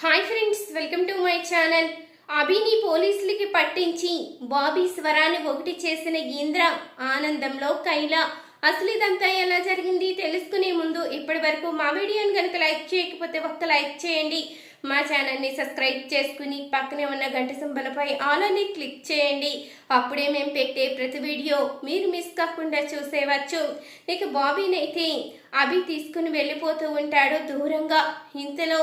Hi friends welcome to my channel. అభిని పోలీసులకి పట్టించి బాబీ స్వరాన్ని ఒకటి చేసిన ఇంద్ర ఆనందంలో కైలా. అసలు ఇదంతా ఎలా జరిగింది తెలుసుకునే ముందు ఇప్పటి వరకు మా వీడియోని కనుక లైక్ చేయకపోతే ఒక్క లైక్ చేయండి. మా ఛానల్ని సబ్స్క్రైబ్ చేసుకుని పక్కనే ఉన్న గంట సింబలపై ఆల్ అని క్లిక్ చేయండి. అప్పుడే మేము పెట్టే ప్రతి వీడియో మీరు మిస్ కాకుండా చూసేవచ్చు. ఇక బాబీనైతే అభి తీసుకుని వెళ్ళిపోతూ ఉంటాడు దూరంగా. ఇంతలో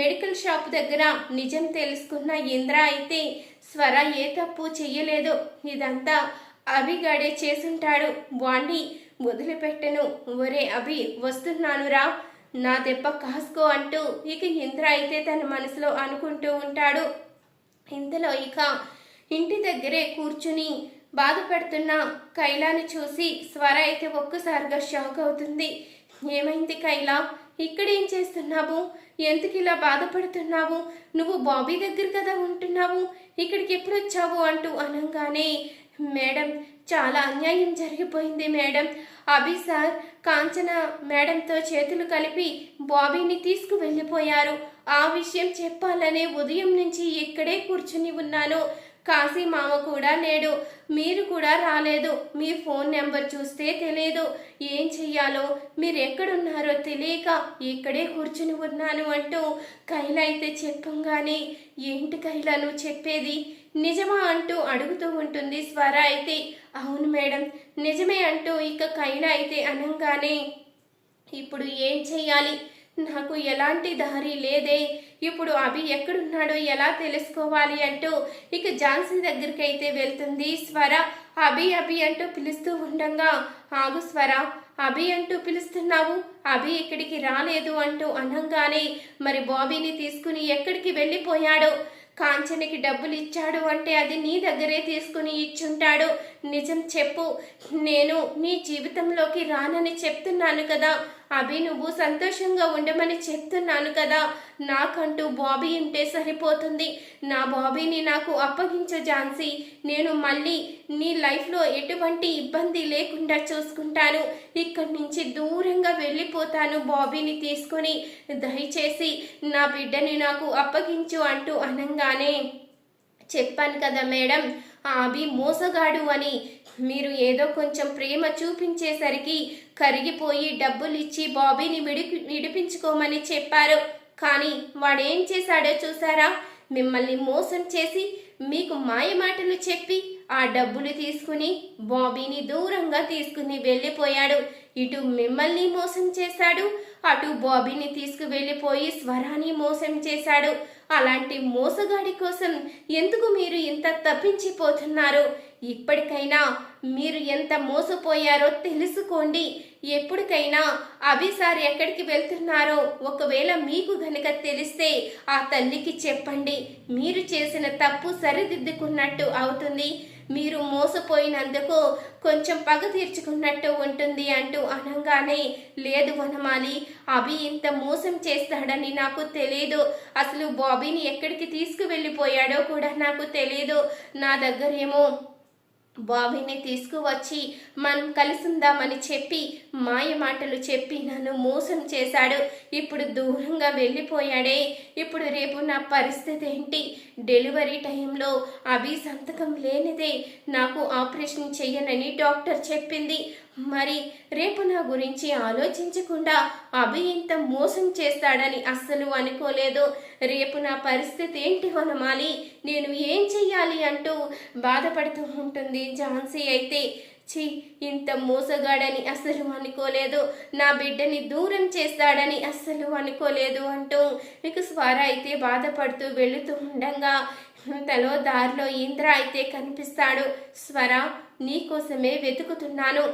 మెడికల్ షాప్ దగ్గర నిజం తెలుసుకున్న ఇంద్ర అయితే స్వర ఏ తప్పు చెయ్యలేదు ఇదంతా అభిగాడే చేసుంటాడు. వాణ్ణి వదిలిపెట్టను. ఒరే అభి వస్తున్నానురా. నా దెబ్బ కాసుకో అంటూ ఇక ఇంద్ర అయితే తన మనసులో అనుకుంటూ ఉంటాడు. ఇంతలో ఇక ఇంటి దగ్గరే కూర్చుని బాధపడుతున్న కైలాని చూసి స్వర అయితే ఒక్కసారిగా షాక్ అవుతుంది. ఏమైంది కైలా? ఇక్కడ ఏం చేస్తున్నావు? ఎందుకు ఇలా బాధపడుతున్నావు నువ్వు బాబీ దగ్గర కదా ఉంటున్నావు. ఇక్కడికి ఎప్పుడు వచ్చావు అంటూ అనగానే మేడం చాలా అన్యాయం జరిగిపోయింది మేడం. అభి సార్ కాంచన మేడంతో చేతులు కలిపి బాబీని తీసుకువెళ్ళిపోయారు. ఆ విషయం చెప్పాలనే ఉదయం నుంచి ఇక్కడే కూర్చుని ఉన్నాను. కాశీ మామ కూడా లేడు. మీరు కూడా రాలేదు. మీ ఫోన్ నెంబర్ చూస్తే తెలియదు ఏం చెయ్యాలో? మీరు ఎక్కడున్నారో తెలియక ఇక్కడే కూర్చుని ఉన్నాను అంటూ కైల అయితే చెప్పంగానే ఏంటి కైలా నువ్వు చెప్పేది? నిజమా అంటూ అడుగుతూ ఉంటుంది స్వర. అయితే అవును మేడం నిజమే అంటూ ఇక కైన అయితే అనంగానే ఇప్పుడు ఏం చెయ్యాలి? నాకు ఎలాంటి దారి లేదే. ఇప్పుడు అభి ఎక్కడున్నాడో ఎలా తెలుసుకోవాలి? అంటూ ఇక ఝాన్సీ దగ్గరికి అయితే వెళ్తుంది స్వర. అభి అభి అంటూ పిలుస్తూ ఉండగా ఆగు స్వర. అభి అంటూ పిలుస్తున్నావు? అభి ఇక్కడికి రాలేదు అంటూ అనంగానే మరి బాబీని తీసుకుని ఎక్కడికి వెళ్ళిపోయాడో? కాంచనికి డబ్బులు ఇచ్చాడు అంటే అది నీ దగ్గరే తీసుకుని ఇచ్చుంటాడు. నిజం చెప్పు. నేను నీ జీవితంలోకి రానని చెప్తున్నాను కదా. అభి నువ్వు సంతోషంగా ఉండమని చెప్తున్నాను కదా. నాకంటూ బాబీ ఉంటే సరిపోతుంది. నా బాబీని నాకు అప్పగించు ఝాన్సీ. నేను మళ్ళీ నీ లైఫ్లో ఎటువంటి ఇబ్బంది లేకుండా చూసుకుంటాను. ఇక్కడి నుంచి దూరంగా వెళ్ళిపోతాను బాబీని తీసుకొని. దయచేసి నా బిడ్డని నాకు అప్పగించు అంటూ అనంగానే. చెప్పాను కదా మేడం. అభి మోసగాడు అని. మీరు ఏదో కొంచెం ప్రేమ చూపించేసరికి కరిగిపోయి డబ్బులు ఇచ్చి బాబీని విడిపి విడిపించుకోమని చెప్పారు. కానీ వాడేం చేశాడో చూసారా? మిమ్మల్ని మోసం చేసి మీకు మాయమాటలు చెప్పి ఆ డబ్బులు తీసుకుని బాబీని దూరంగా తీసుకుని వెళ్ళిపోయాడు. ఇటు మిమ్మల్ని మోసం చేశాడు. అటు బాబీని తీసుకువెళ్ళిపోయి స్వరాన్ని మోసం చేశాడు. అలాంటి మోసగాడి కోసం ఎందుకు మీరు ఇంత తప్పించిపోతున్నారు? ఇప్పటికైనా మీరు ఎంత మోసపోయారో తెలుసుకోండి. ఎప్పటికైనా అభిసారి ఎక్కడికి వెళ్తున్నారో ఒకవేళ మీకు గనక తెలిస్తే ఆ తల్లికి చెప్పండి. మీరు చేసిన తప్పు సరిదిద్దుకున్నట్టు అవుతుంది. మీరు మోసపోయినందుకు కొంచెం పగ తీర్చుకున్నట్టు ఉంటుంది అంటూ అనగానే లేదు వనమాలి అభి ఇంత మోసం చేస్తాడని నాకు తెలియదు. అసలు బాబీని ఎక్కడికి తీసుకువెళ్ళిపోయాడో కూడా నాకు తెలియదు. నా దగ్గరేమో బాబీని తీసుకువచ్చి మనం కలిసిందామని చెప్పి మాయ మాటలు చెప్పి నన్ను మోసం చేశాడు. ఇప్పుడు దూరంగా వెళ్ళిపోయాడే. ఇప్పుడు రేపు నా పరిస్థితి ఏంటి? డెలివరీ టైంలో అభి సంతకం లేనిదే నాకు ఆపరేషన్ చెయ్యనని డాక్టర్ చెప్పింది. మరి రేపు నా గురించి ఆలోచించకుండా అభి ఇంత మోసం చేస్తాడని అస్సలు అనుకోలేదు. రేపు నా పరిస్థితి ఏంటి వనమాలి? నేను ఏం చెయ్యాలి అంటూ బాధపడుతూ ఉంటుంది ఝాన్సీ అయితే. ఛీ ఇంత మోసగాడని అస్సలు అనుకోలేదు. నా బిడ్డని దూరం చేస్తాడని అస్సలు అనుకోలేదు అంటూ మీకు స్వర అయితే బాధపడుతూ వెళుతూ ఉండగా. ఇంతలో దారిలో ఇంద్ర అయితే కనిపిస్తాడు. స్వర నీకోసమే వెతుకుతున్నాను.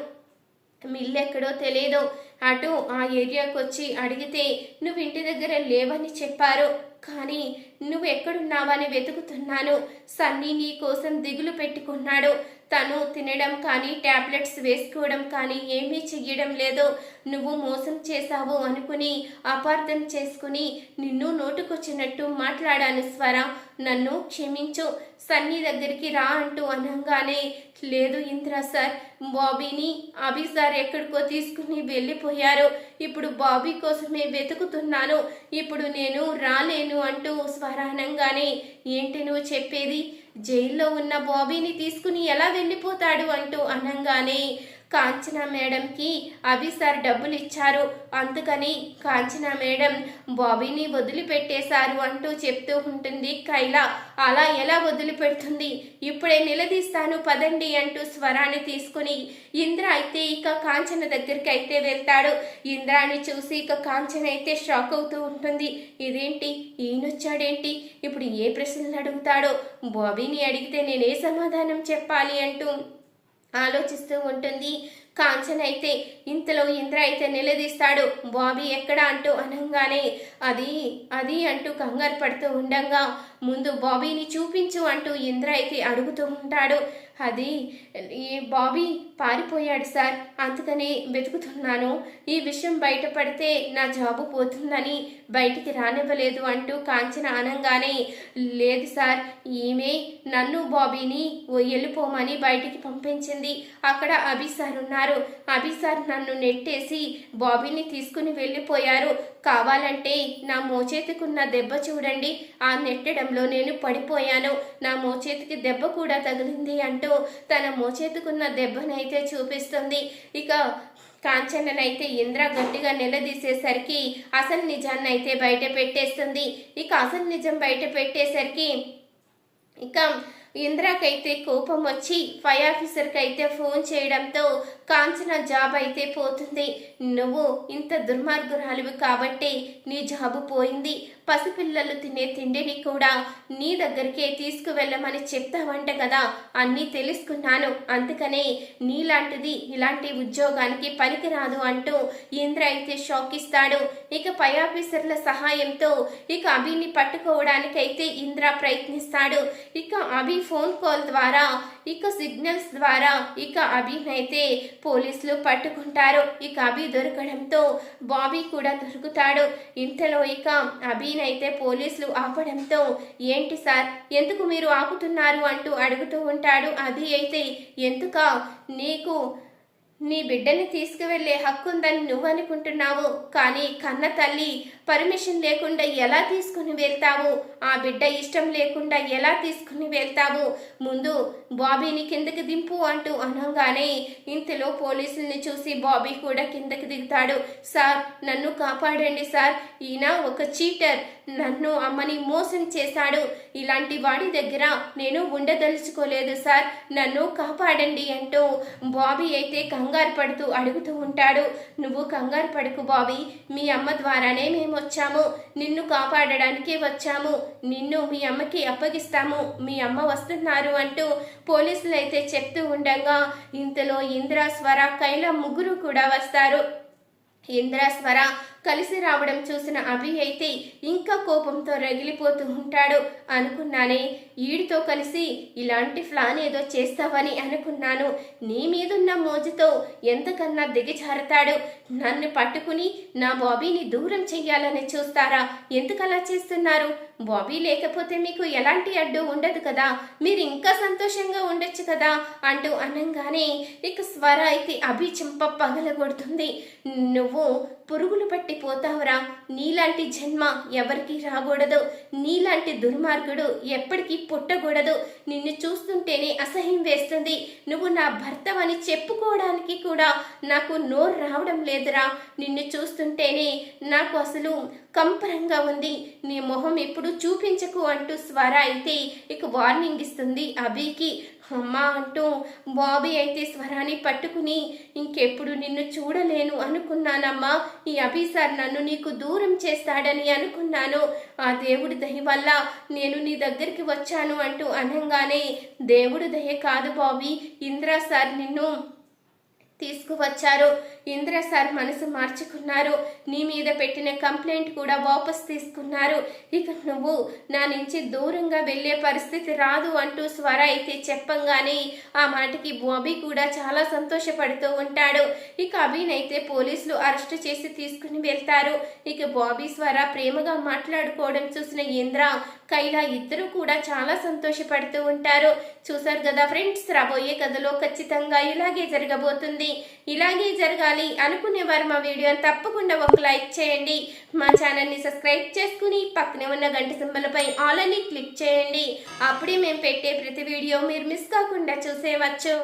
మిల్లెక్కడో తెలియదు అటు ఆ ఏరియాకి వచ్చి అడిగితే నువ్వు ఇంటి దగ్గర లేవని చెప్పారు. కానీ నువ్వు ఎక్కడున్నావని వెతుకుతున్నాను. సన్నీ నీ కోసం దిగులు పెట్టుకున్నాడు. తను తినడం కానీ టాబ్లెట్స్ వేసుకోవడం కానీ ఏమీ చెయ్యడం లేదు. నువ్వు మోసం చేశావు అనుకుని అపార్థం చేసుకుని నిన్ను నోటుకొచ్చినట్టు మాట్లాడాను స్వర. నన్ను క్షమించు. సన్నీ దగ్గరికి రా అంటూ అనగానే లేదు ఇంద్ర సార్ బాబీని అభి సార్ ఎక్కడికో తీసుకుని వెళ్ళిపోయారు. ఇప్పుడు బాబీ కోసమే వెతుకుతున్నాను. ఇప్పుడు నేను రాలేను అంటూ స్వరానంగానే ఏంటి నువ్వు చెప్పేది? జైల్లో ఉన్న బాబీని తీసుకుని ఎలా వెళ్ళిపోతాడు అంటూ అనంగానే కాంచన మేడంకి అభి సార్ డబ్బులు ఇచ్చారు అందుకని కాంచన మేడం బాబీని వదిలిపెట్టేశారు అంటూ చెప్తూ ఉంటుంది కైల. అలా ఎలా వదిలిపెడుతుంది? ఇప్పుడే నిలదీస్తాను పదండి అంటూ స్వరాన్ని తీసుకుని ఇంద్ర అయితే ఇక కాంచన దగ్గరికి అయితే వెళ్తాడు. ఇంద్రాని చూసి ఇక కాంచన అయితే షాక్ అవుతూ ఉంటుంది. ఇదేంటి? ఈయనొచ్చాడేంటి? ఇప్పుడు ఏ ప్రశ్నలు అడుగుతాడో? బాబీని అడిగితే నేనే సమాధానం చెప్పాలి అంటూ ఆలోచిస్తూ ఉంటుంది. కాంచన్ అయితే ఇంతలో ఇంద్ర అయితే నిలదీస్తాడు. బాబీ ఎక్కడ అంటూ అనంగానే అది అది అంటూ కంగారు పడుతూ ఉండంగా ముందు బాబీని చూపించు అంటూ ఇంద్ర అయితే అడుగుతూ ఉంటాడు. అది ఈ బాబీ పారిపోయాడు సార్. అందుకని వెతుకుతున్నాను. ఈ విషయం బయటపడితే నా జాబు పోతుందని బయటికి రానివ్వలేదు అంటూ కాంచన అనంగానే లేదు సార్ ఈమె నన్ను బాబీని వెళ్ళిపోమని బయటికి పంపించింది. అక్కడ అభి సార్ ఉన్నారు. అభి సార్ నన్ను నెట్టేసి బాబీని తీసుకుని వెళ్ళిపోయారు. కావాలంటే నా మోచేతికున్న దెబ్బ చూడండి. ఆ నెట్టడంలో నేను పడిపోయాను. నా మోచేతికి దెబ్బ కూడా తగిలింది అంటూ తన మోచేతుకున్న దెబ్బనైతే చూపిస్తుంది. ఇక కాంచననైతే ఇంద్ర గట్టిగా నిలదీసేసరికి అసలు నిజాన్ని అయితే బయట పెట్టేస్తుంది. ఇక అసలు నిజం బయట పెట్టేసరికి ఇక ఇంద్రాకైతే కోపం వచ్చి ఫై ఆఫీసర్కి అయితే ఫోన్ చేయడంతో కాంచన జాబ్ అయితే పోతుంది. నువ్వు ఇంత దుర్మార్గురాలివి కాబట్టి నీ జాబు పోయింది. పసిపిల్లలు తినే తిండిని కూడా నీ దగ్గరికే తీసుకువెళ్ళమని చెప్తావంట కదా. అన్నీ తెలుసుకున్నాను. అందుకనే నీలాంటిది ఇలాంటి ఉద్యోగానికి పనికిరాదు అంటూ ఇంద్ర అయితే షాక్ ఇస్తాడు ఇక పై ఆఫీసర్ల సహాయంతో ఇక అభిని పట్టుకోవడానికైతే ఇంద్ర ప్రయత్నిస్తాడు. ఇక అభి ఫోన్ కాల్ ద్వారా ఇక సిగ్నల్స్ ద్వారా ఇక అభినైతే పోలీసులు పట్టుకుంటారు. ఇక అభి దొరకడంతో బాబీ కూడా దొరుకుతాడు. ఇంతలో ఇక అభి అభినైతే పోలీసులు ఆపడంతో ఏంటి సార్? ఎందుకు మీరు ఆపుతున్నారు? అంటూ అడుగుతూ ఉంటాడు. అభి అయితే ఎందుక? నీకు నీ బిడ్డని తీసుకువెళ్ళే హక్కు ఉందని నువ్వు అనుకుంటున్నావు కానీ కన్న తల్లి పర్మిషన్ లేకుండా ఎలా తీసుకుని వెళ్తావు? ఆ బిడ్డ ఇష్టం లేకుండా ఎలా తీసుకుని వెళ్తావు? ముందు బాబీని కిందకి దింపు అంటూ అనగానే ఇంతలో పోలీసుల్ని చూసి బాబీ కూడా కిందకి దిగుతాడు. సార్ నన్ను కాపాడండి సార్. ఈయన ఒక చీటర్. నన్ను అమ్మని మోసం చేశాడు. ఇలాంటి వాడి దగ్గర నేను ఉండదలుచుకోలేదు సార్. నన్ను కాపాడండి అంటూ బాబీ అయితే కంగారు పడుతూ అడుగుతూ ఉంటాడు. నువ్వు కంగారు పడకు బాబీ. మీ అమ్మ ద్వారానే మేము వచ్చాము. నిన్ను కాపాడడానికి వచ్చాము. నిన్ను మీ అమ్మకి అప్పగిస్తాము. మీ అమ్మ వస్తున్నారు అంటూ పోలీసులు అయితే చెప్తూ ఉండగా ఇంతలో ఇంద్ర స్వర కైల ముగ్గురు కూడా వస్తారు. ఇంద్ర స్వర కలిసి రావడం చూసిన అభి అయితే ఇంకా కోపంతో రగిలిపోతూ ఉంటాడు. అనుకున్నానే ఈడితో కలిసి ఇలాంటి ప్లాన్ ఏదో చేస్తావని అనుకున్నాను. నీ మీదున్న మోజుతో ఎంతకన్నా దిగజారుతాడు. నన్ను పట్టుకుని నా బాబీని దూరం చెయ్యాలని చూస్తారా? ఎందుకలా చేస్తున్నారు? బాబీ లేకపోతే మీకు ఎలాంటి అడ్డు ఉండదు కదా. మీరు ఇంకా సంతోషంగా ఉండొచ్చు కదా అంటూ అనంగానే ఇక స్వర అయితే అభి చెంప పగలగొడుతుంది. నువ్వు పురుగులు పట్టి పోతావురా. నీలాంటి జన్మ ఎవరికి రాకూడదు. నీలాంటి దుర్మార్గుడు ఎప్పటికీ పుట్టకూడదు. నిన్ను చూస్తుంటేనే అసహ్యం వేస్తుంది. నువ్వు నా భర్తవని చెప్పుకోవడానికి కూడా నాకు నోరు రావడం లేదురా. నిన్ను చూస్తుంటేనే నాకు అసలు కంపరంగా ఉంది. నీ మొహం ఎప్పుడు చూపించకు అంటూ స్వర అయితే ఇక వార్నింగ్ ఇస్తుంది అభికి. అమ్మా అంటూ బాబీ అయితే స్వరాన్ని పట్టుకుని ఇంకెప్పుడు నిన్ను చూడలేను అనుకున్నానమ్మా. ఈ అభిసార్ నన్ను నీకు దూరం చేస్తాడని అనుకున్నాను. ఆ దేవుడి దయ వల్ల నేను నీ దగ్గరికి వచ్చాను అంటూ అనగానే దేవుడు దయ కాదు బాబీ. ఇంద్రా సార్ నిన్ను తీసుకువచ్చారు. ఇంద్ర సార్ మనసు మార్చుకున్నారు. నీ మీద పెట్టిన కంప్లైంట్ కూడా వాపస్ తీసుకున్నారు. ఇక నువ్వు నా నుంచి దూరంగా వెళ్ళే పరిస్థితి రాదు అంటూ స్వర అయితే చెప్పంగానే ఆ మాటకి బాబీ కూడా చాలా సంతోషపడుతూ ఉంటాడు. ఇక అభినైతే పోలీసులు అరెస్ట్ చేసి తీసుకుని వెళ్తారు. ఇక బాబీ స్వర ప్రేమగా మాట్లాడుకోవడం చూసిన ఇంద్ర కైలా ఇద్దరు కూడా చాలా సంతోషపడుతూ ఉంటారు. చూసారు కదా ఫ్రెండ్స్ రాబోయే కథలో ఖచ్చితంగా ఇలాగే జరగబోతుంది. ఇలాగే జరగాలి అనుకునే వారు మా వీడియోని తప్పకుండా ఒక లైక్ చేయండి. మా ఛానల్ని సబ్స్క్రైబ్ చేసుకుని పక్కనే ఉన్న గంట సింబలపై ఆల్ అని క్లిక్ చేయండి. అప్పుడే మేము పెట్టే ప్రతి వీడియో మీరు మిస్ కాకుండా చూసేవచ్చు